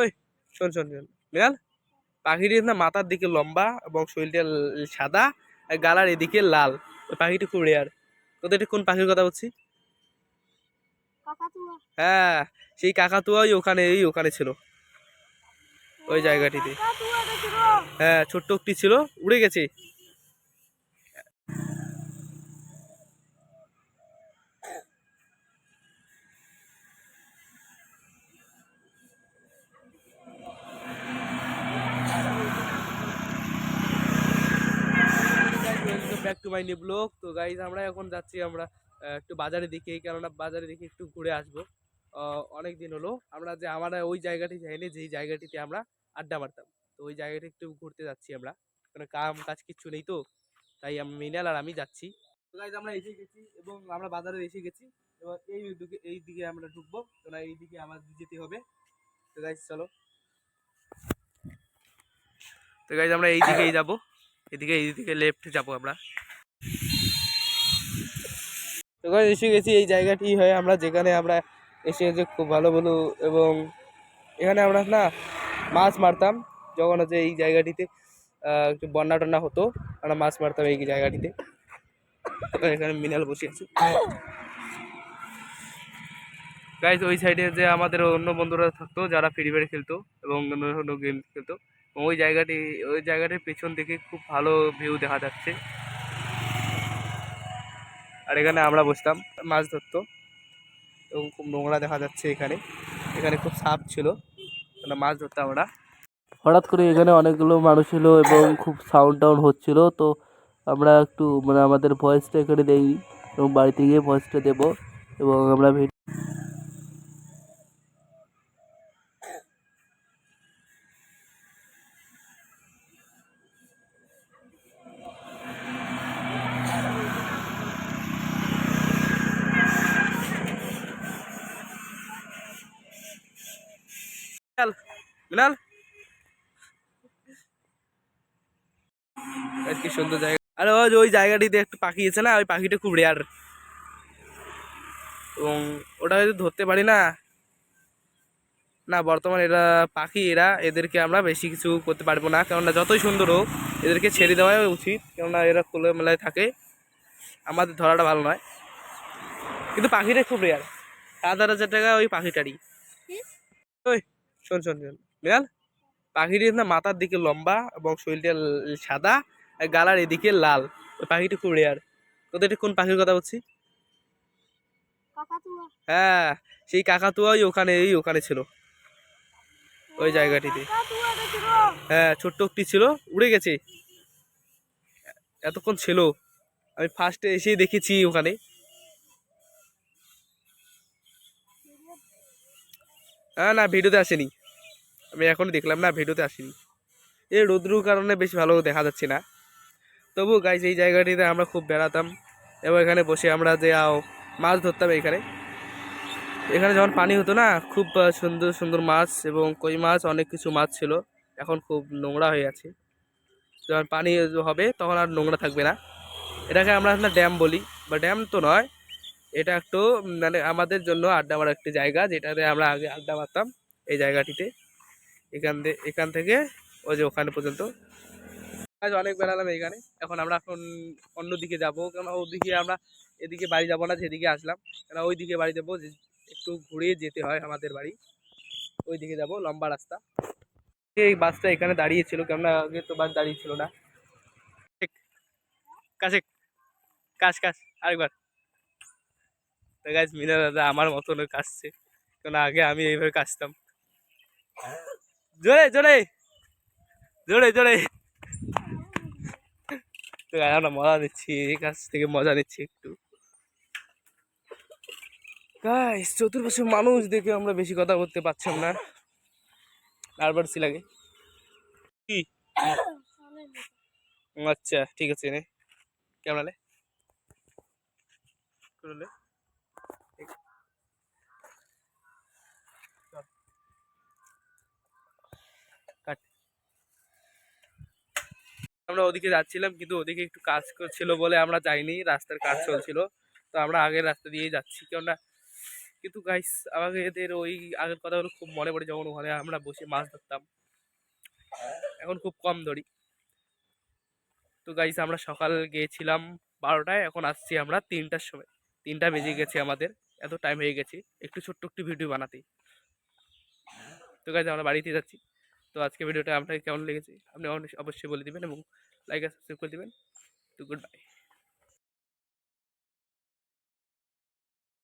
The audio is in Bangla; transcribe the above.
ওই শোন শোন শোন। বিড়াল পাখিটির না মাথার দিকে লম্বা এবং শরীরটা সাদা আর গালার এদিকে লাল। ওই পাখিটি খুব রেয়ার তোদের এটা কোন পাখির কথা বলছি? হ্যাঁ সেই কাকাতুয়াই ওখানে এই ওখানে ছিল। ওই জায়গাটিতে। হ্যাঁ ছোট্ট একটি ছিল উড়ে গেছে। টু মাই নিউ তো গাইজ আমরা এখন যাচ্ছি, আমরা একটু বাজারের দিকে কেননা বাজারের দিকে একটু ঘুরে আসব। অনেক দিন হলো, আমরা যে, আমরা ওই জায়গাটি যাইনি যেই জায়গাটিতে আমরা আড্ডা মারতাম। তো ওই জায়গাটি একটু ঘুরতে যাচ্ছি আমরা। কারণ কাম কাজ কিচ্ছু নেই তো, তাই আমি মিনাল আর আমি যাচ্ছি। তো গাইজ আমরা এসে গেছি এবং আমরা বাজারে এসে গেছি। এবার এই দিকে এই দিকে আমরা ঢুকবো তো না এই দিকে আমার যেতে হবে। তো গাইজ চলো। তো গাইজ আমরা এই দিকেই যাব। এদিকে, এই দিকে লেফট যাব আমরা। গাইজ এসে গেছি, এই জায়গাটি হয় আমরা যেখানে আমরা এসে যে খুব ভালো ভালো এবং এখানে আমরা না মাছ মারতাম যখন হচ্ছে এই জায়গাটিতে। একটু বন্যা টন্যা হতো, আমরা মাছ মারতাম এই জায়গাটিতে। এখানে মিনাল বসে আছে। গাইজ ওই সাইডে যে আমাদের অন্য বন্ধুরা থাকতো, যারা ফ্রি ফায়ার খেলতো এবং অন্য অন্য গেম খেলতো ওই জায়গাটি, ওই জায়গাটির পেছন থেকে খুব ভালো ভিউ দেখা যাচ্ছে। আর এখানে আমরা বসতাম মাছ ধরতো এবং খুব নোংরা দেখা যাচ্ছে এখানে। এখানে খুব সাপ ছিল মাছ ধরতাম আমরা। হঠাৎ করে এখানে অনেকগুলো মানুষ ছিল এবং খুব সাউন্ড টাউন হচ্ছিল, তো আমরা একটু মানে আমাদের ভয়েসটা এখানে দেই এবং বাড়িতে গিয়ে ভয়েসটা দেবো এবং আমরা মিনাল আর কি সুন্দর জায়গা। আরে ওই ওই জায়গাটিতে একটু পাখি আছে না ওই পাখিটা খুব রেয়ার এবং ওটা যদি ধরতে পারি না না বর্তমানে এরা পাখি এরা এদেরকে আমরা বেশি কিছু করতে পারব না। কেননা যতই সুন্দর হোক এদেরকে ছেড়ে দেওয়াই উচিত। কেননা এরা খোলে মেলায় থাকে। আমাদের ধরাটা ভালো নয়। কিন্তু পাখিটা খুব রেয়ার সাত হাজার টাকা ওই পাখিটারই। ওই শোন শোন শোন। বিড়াল পাখিটির না মাথার দিকে লম্বা এবং শরীরটা সাদা আর গালার এদিকে লাল। ওই পাখিটি খুব রেয়ার তোদের এটা কোন পাখির কথা বলছি? হ্যাঁ সেই কাকাতুয়াই ওখানে এই ওখানে ছিল। ওই জায়গাটিতে। হ্যাঁ ছোট্ট একটি ছিল উড়ে গেছে। এতক্ষণ ছিল। আমি ফার্স্টে এসেই দেখেছি ওখানে। হ্যাঁ না ভিডিওতে আসেনি। আমি এখনই দেখলাম না, ভিডিওতে আসেনি। এই রোদ্রুর কারণে বেশ ভালো দেখা যাচ্ছে না। তবু গাইজ এই জায়গাটিতে আমরা খুব বেড়াতাম এবং এখানে বসে আমরা যে মাছ ধরতাম এখানে। এখানে যখন পানি হতো না, খুব সুন্দর সুন্দর মাছ এবং কই মাছ, অনেক কিছু মাছ ছিল। এখন খুব নোংরা হয়ে আছে। যখন পানি হবে, তখন আর নোংরা থাকবে না। এটাকে আমরা না ড্যাম বলি। বা ড্যাম তো নয়, এটা একটু মানে আমাদের জন্য আড্ডা মারার একটি জায়গা, যেটাতে আমরা আগে আড্ডা মারতাম এই জায়গাটিতে। এখান এখান থেকে ওই যে ওখানে পর্যন্ত। আজ অনেক বেড়ালাম এইখানে। এখন আমরা এখন অন্য দিকে যাব। কেন ওদিকে আমরা এদিকে বাড়ি যাব না যেদিকে আসলাম। কেন ওই দিকে বাড়ি যাব একটু ঘুরিয়ে যেতে হয় আমাদের বাড়ি। ওই দিকে যাব, লম্বা রাস্তা। এই বাসটা এখানে দাঁড়িয়েছিল। কেননা আগে তো বাস দাঁড়িয়ে ছিল না। কাছে কাজ কাজ আরেকবার। তো গাছ মিনা দাদা আমার মতন কাশছে। কেন আগে আমি এইভাবে কাশতাম। জোরে জোরে। জোরে জোরে। তো আমরা মজা নিচ্ছি, এই কাছ থেকে মজা নিচ্ছি একটু। গাইস চতুর্পাশে মানুষ দেখে আমরা বেশি কথা বলতে পারছিলাম না। নার্ভাসই লাগে। কি? আচ্ছা ঠিক আছে নে। কেমন করলে আমরা ওদিকে যাচ্ছিলাম, কিন্তু ওদিকে একটু কাজ করছিল বলে আমরা যাইনি, রাস্তার কাজ চলছিল। তো আমরা আগের রাস্তা দিয়েই যাচ্ছি, কেননা কিন্তু গাইস আমাকে এদের ওই আগের কথাগুলো খুব মনে পড়ে যখন ওখানে আমরা বসে মাছ ধরতাম। এখন খুব কম ধরি। তো গাইস আমরা সকাল গিয়েছিলাম বারোটায়, এখন আসছি আমরা তিনটার সময়। তিনটা বেজে গেছে আমাদের, এত টাইম হয়ে গেছে, একটু ছোট্ট একটু ভিডিও বানাতে। তো গাইস আমরা বাড়িতে যাচ্ছি। তো আজকে ভিডিওটা আপনাকে কেমন লেগেছে, আপনি অবশ্যই বলে দেবেন এবং লাইক আর সাবস্ক্রাইব করে দেবেন। তো গুড বাই